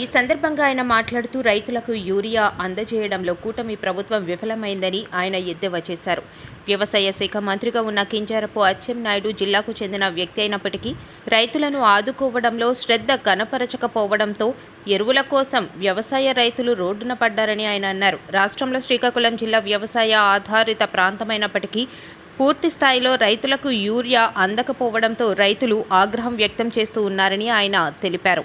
ఈ సందర్భంగా ఆయన మాట్లాడుతూ రైతులకు యూరియా అందజేయడంలో కూటమి ప్రభుత్వం విఫలమైందని ఆయన ఎద్దేవా చేశారు. వ్యవసాయ శాఖ మంత్రిగా ఉన్న కింజారపు అచ్చెన్నాయుడు జిల్లాకు చెందిన వ్యక్తి అయినప్పటికీ రైతులను ఆదుకోవడంలో శ్రద్ధ కనపరచకపోవడంతో ఎరువుల కోసం వ్యవసాయ రైతులు రోడ్డున పడ్డారని ఆయన అన్నారు. రాష్ట్రంలో శ్రీకాకుళం జిల్లా వ్యవసాయ ఆధారిత ప్రాంతమైనప్పటికీ పూర్తి స్థాయిలో రైతులకు యూరియా అందకపోవడంతో రైతులు ఆగ్రహం వ్యక్తం చేస్తూ ఉన్నారని ఆయన తెలిపారు.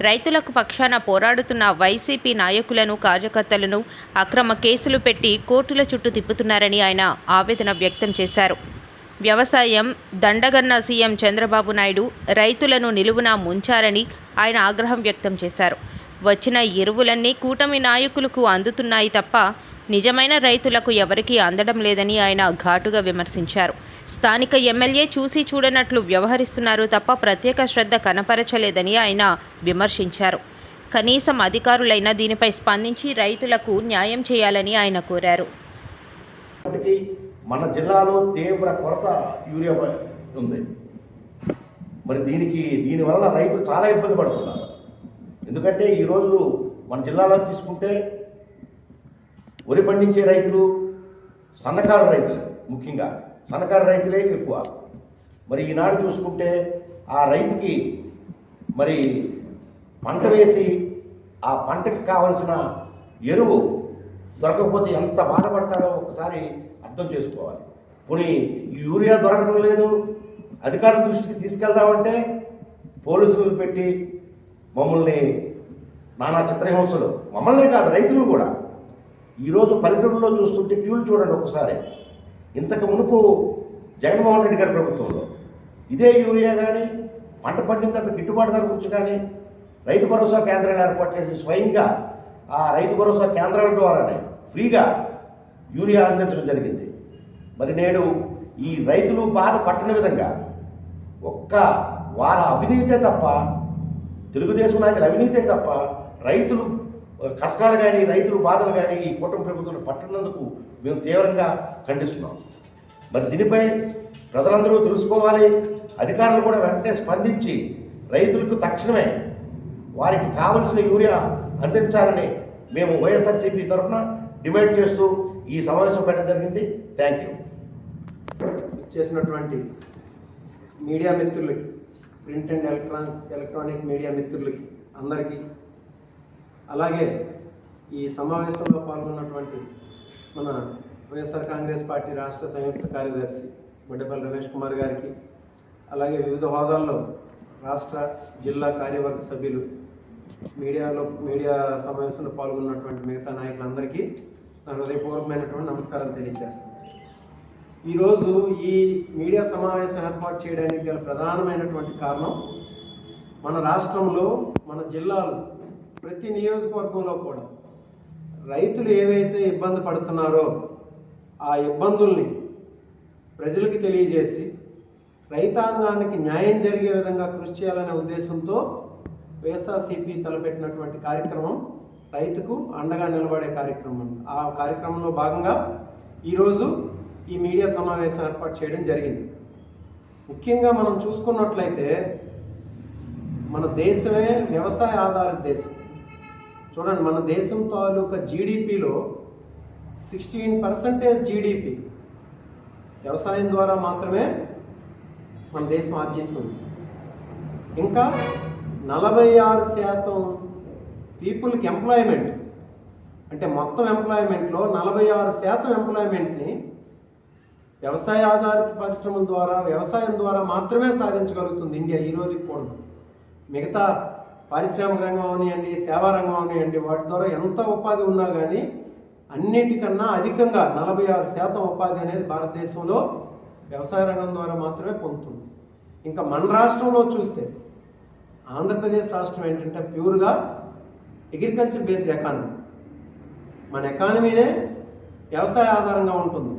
రైతులకు పక్షాన పోరాడుతున్న వైసీపీ నాయకులను కార్యకర్తలను అక్రమ కేసులు పెట్టి కోర్టుల చుట్టూ తిప్పుతున్నారని ఆయన ఆవేదన వ్యక్తం చేశారు. వ్యవసాయం దండగన్న సీఎం చంద్రబాబు నాయుడు రైతులను నిలువున ముంచారని ఆయన ఆగ్రహం వ్యక్తం చేశారు. వచ్చిన ఎరువులన్నీ కూటమి నాయకులకు అందుతున్నాయి తప్ప నిజమైన రైతులకు ఎవరికీ అందడం లేదని ఆయన ఘాటుగా విమర్శించారు. స్థానిక ఎమ్మెల్యే చూసి చూడనట్లు వ్యవహరిస్తున్నారు తప్ప ప్రత్యేక శ్రద్ధ కనపరచలేదని ఆయన విమర్శించారు. కనీసం అధికారులైనా దీనిపై స్పందించి రైతులకు న్యాయం చేయాలని ఆయన కోరారు. మన జిల్లాలో తీవ్ర కొరత యూరియా ఉంది. మరి దీనికి దీనివల్ల రైతులు చాలా ఇబ్బంది పడుతున్నారు. ఎందుకంటే ఈరోజు మన జిల్లాలో తీసుకుంటే వరి పండించే రైతులు సన్నకారు రైతులు ముఖ్యంగా. సన్నకారు రైతులే ఎక్కువ. మరి ఈనాడు చూసుకుంటే ఆ రైతుకి మరి పంట వేసి ఆ పంటకి కావలసిన ఎరువు దొరకకపోతే ఎంత బాధపడతాడో ఒకసారి అర్థం చేసుకోవాలి. పోనీ ఈ యూరియా దొరకడం లేదు. అధికారుల దృష్టికి తీసుకెళ్దామంటే పోలీసులు పెట్టి మమ్మల్ని నానా చిత్రహింసలు. మమ్మల్నే కాదు రైతులు కూడా. ఈరోజు పల్లెటూరులో చూస్తుంటే క్యూలు చూడండి ఒకసారి. ఇంతకు మునుపు జగన్మోహన్ రెడ్డి గారి ప్రభుత్వంలో ఇదే యూరియా కానీ పంట పండిన తర్వాత గిట్టుబాటు ధర గురించి కానీ రైతు భరోసా కేంద్రాలు ఏర్పాటు చేసి స్వయంగా ఆ రైతు భరోసా కేంద్రాల ద్వారానే ఫ్రీగా యూరియా అందించడం జరిగింది. మరి నేడు ఈ రైతులు బాధ పట్టని విధంగా ఒక్క వారి అవినీతే తప్ప తెలుగుదేశం నాయకుల అవినీతే తప్ప రైతులు కష్టాలు కానీ రైతులు బాధలు కానీ ఈ కూటమి ప్రభుత్వం పట్టినందుకు మేము తీవ్రంగా ఖండిస్తున్నాం. మరి దీనిపై ప్రజలందరూ తెలుసుకోవాలి. అధికారులు కూడా వెంటనే స్పందించి రైతులకు తక్షణమే వారికి కావలసిన యూరియా అందించాలని మేము వైఎస్ఆర్సీపీ తరఫున డిమాండ్ చేస్తూ ఈ సమావేశం పెట్టడం జరిగింది. Thank you. చేసినటువంటి మీడియా మిత్రులకి print and electronic electronic media మిత్రులకి అందరికీ అలాగే ఈ సమావేశంలో పాల్గొన్నటువంటి మన వైఎస్ఆర్ కాంగ్రెస్ పార్టీ రాష్ట్ర సంయుక్త కార్యదర్శి బొడ్డపల్లి రమేష్ కుమార్ గారికి అలాగే వివిధ హోదాల్లో రాష్ట్ర జిల్లా కార్యవర్గ సభ్యులు మీడియాలో మీడియా సమావేశంలో పాల్గొన్నటువంటి మిగతా నాయకులందరికీ నా హృదయపూర్వకమైనటువంటి నమస్కారం తెలియజేస్తాను. ఈరోజు ఈ మీడియా సమావేశం ఏర్పాటు చేయడానికి గల ప్రధానమైనటువంటి కారణం మన రాష్ట్రంలో మన జిల్లాలో ప్రతి నియోజకవర్గంలో కూడా రైతులు ఏవైతే ఇబ్బంది పడుతున్నారో ఆ ఇబ్బందుల్ని ప్రజలకు తెలియజేసి రైతాంగానికి న్యాయం జరిగే విధంగా కృషి చేయాలనే ఉద్దేశంతో వైఎస్ఆర్సీపీ తలపెట్టినటువంటి కార్యక్రమం రైతుకు అండగా నిలబడే కార్యక్రమం ఆ కార్యక్రమంలో భాగంగా ఈరోజు ఈ మీడియా సమావేశం ఏర్పాటు చేయడం జరిగింది. ముఖ్యంగా మనం చూసుకున్నట్లయితే మన దేశమే వ్యవసాయ ఆధారిత దేశం. చూడండి మన దేశం తాలూకా జీడిపిలో సిక్స్టీన్ పర్సెంటేజ్ జీడిపి వ్యవసాయం ద్వారా మాత్రమే మన దేశం ఆర్జిస్తుంది. ఇంకా నలభై ఆరు శాతం పీపుల్కి ఎంప్లాయ్మెంట్ అంటే మొత్తం ఎంప్లాయ్మెంట్లో నలభై ఆరు శాతం ఎంప్లాయ్మెంట్ని వ్యవసాయ ఆధారిత పరిశ్రమల ద్వారా వ్యవసాయం ద్వారా మాత్రమే సాధించగలుగుతుంది ఇండియా ఈ రోజుకి కూడా. మిగతా పారిశ్రామిక రంగం అవనివ్వండి సేవా రంగం అవనివ్వండి వాటి ద్వారా ఎంత ఉపాధి ఉన్నా కానీ అన్నిటికన్నా అధికంగా నలభై ఆరు శాతం ఉపాధి అనేది భారతదేశంలో వ్యవసాయ రంగం ద్వారా మాత్రమే పొందుతుంది. ఇంకా మన రాష్ట్రంలో చూస్తే ఆంధ్రప్రదేశ్ రాష్ట్రం ఏంటంటే ప్యూర్గా అగ్రికల్చర్ బేస్డ్ ఎకానమీ. మన ఎకానమీనే వ్యవసాయ ఆధారంగా ఉంటుంది.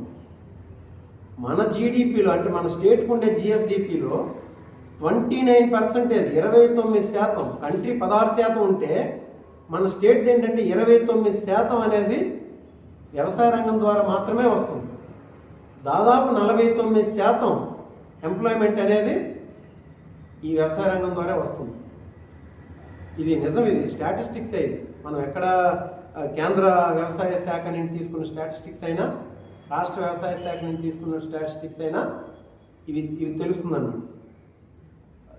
మన జీడిపిలో అంటే మన స్టేట్కి ఉండే జిఎస్డిపిలో ట్వంటీ నైన్ పర్సెంటేజ్ ఇరవై తొమ్మిది శాతం కంట్రీ పదహారు శాతం ఉంటే మన స్టేట్ ఏంటంటే ఇరవై తొమ్మిది శాతం అనేది వ్యవసాయ రంగం ద్వారా మాత్రమే వస్తుంది. దాదాపు నలభై తొమ్మిది శాతం ఎంప్లాయ్మెంట్ అనేది ఈ వ్యవసాయ రంగం ద్వారా వస్తుంది. ఇది నిజం ఇది స్టాటిస్టిక్స్ అయింది మనం ఎక్కడ కేంద్ర వ్యవసాయ శాఖ నుంచి తీసుకున్న స్టాటిస్టిక్స్ అయినా రాష్ట్ర వ్యవసాయ శాఖ నుంచి తీసుకున్న స్టాటిస్టిక్స్ అయినా ఇవి ఇవి తెలుస్తుందన్నమాట.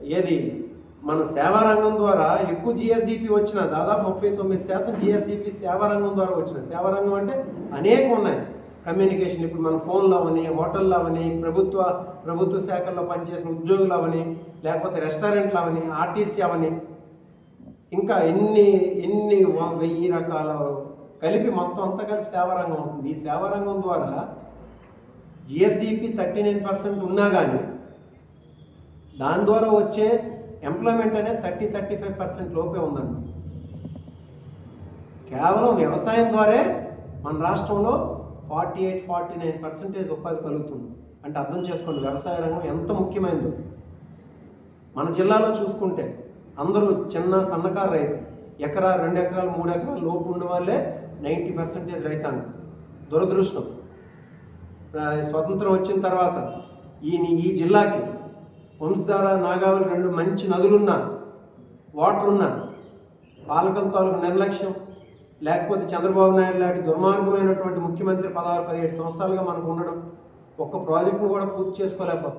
ఏది? మన సేవా రంగం ద్వారా ఎక్కువ జిఎస్డిపి వచ్చిన దాదాపు ముప్పై తొమ్మిది శాతం జిఎస్డిపి సేవా రంగం ద్వారా వచ్చిన. సేవా రంగం అంటే అనేకం ఉన్నాయి. కమ్యూనికేషన్ ఇప్పుడు మన ఫోన్లు అవని హోటళ్ళు అవని ప్రభుత్వ ప్రభుత్వ శాఖల్లో పనిచేసిన ఉద్యోగులు అవని లేకపోతే రెస్టారెంట్లు అవని ఆర్టీసీ అవని ఇంకా ఎన్ని ఎన్ని వెయ్యి రకాల కలిపి మొత్తం అంతా కలిపి సేవారంగం ఉంటుంది ఈ సేవారంగం ద్వారా జిఎస్డిపి థర్టీ నైన్ పర్సెంట్ ఉన్నా కానీ దాని ద్వారా వచ్చే ఎంప్లాయ్మెంట్ అనేది థర్టీ థర్టీ ఫైవ్ పర్సెంట్ లోపే ఉందండి. కేవలం వ్యవసాయం ద్వారే మన రాష్ట్రంలో forty eight forty nine percentage ఉపాధి కలుగుతుంది. అంటే అర్థం చేసుకోండి వ్యవసాయ రంగం ఎంత ముఖ్యమైనదో మన జిల్లాలో చూసుకుంటే అందరూ చిన్న సన్నకారు రైతు ఎకరా రెండు ఎకరాలు మూడు ఎకరాలు లోపు ఉండే వాళ్ళే నైంటీ పర్సెంటేజ్ రైతాంగం. దురదృష్టం. స్వతంత్రం వచ్చిన తర్వాత ఈ ఈ జిల్లాకి వంశధార నాగావళి రెండు మంచి నదులున్నా వాటర్ ఉన్నా పాలకుల తాలూకు నిర్లక్ష్యం. లేకపోతే చంద్రబాబు నాయుడు లాంటి దుర్మార్గమైనటువంటి ముఖ్యమంత్రి పదహారు పదిహేడు సంవత్సరాలుగా మనకు ఉండడం ఒక్క ప్రాజెక్టును కూడా పూర్తి చేసుకోలేకపోతాం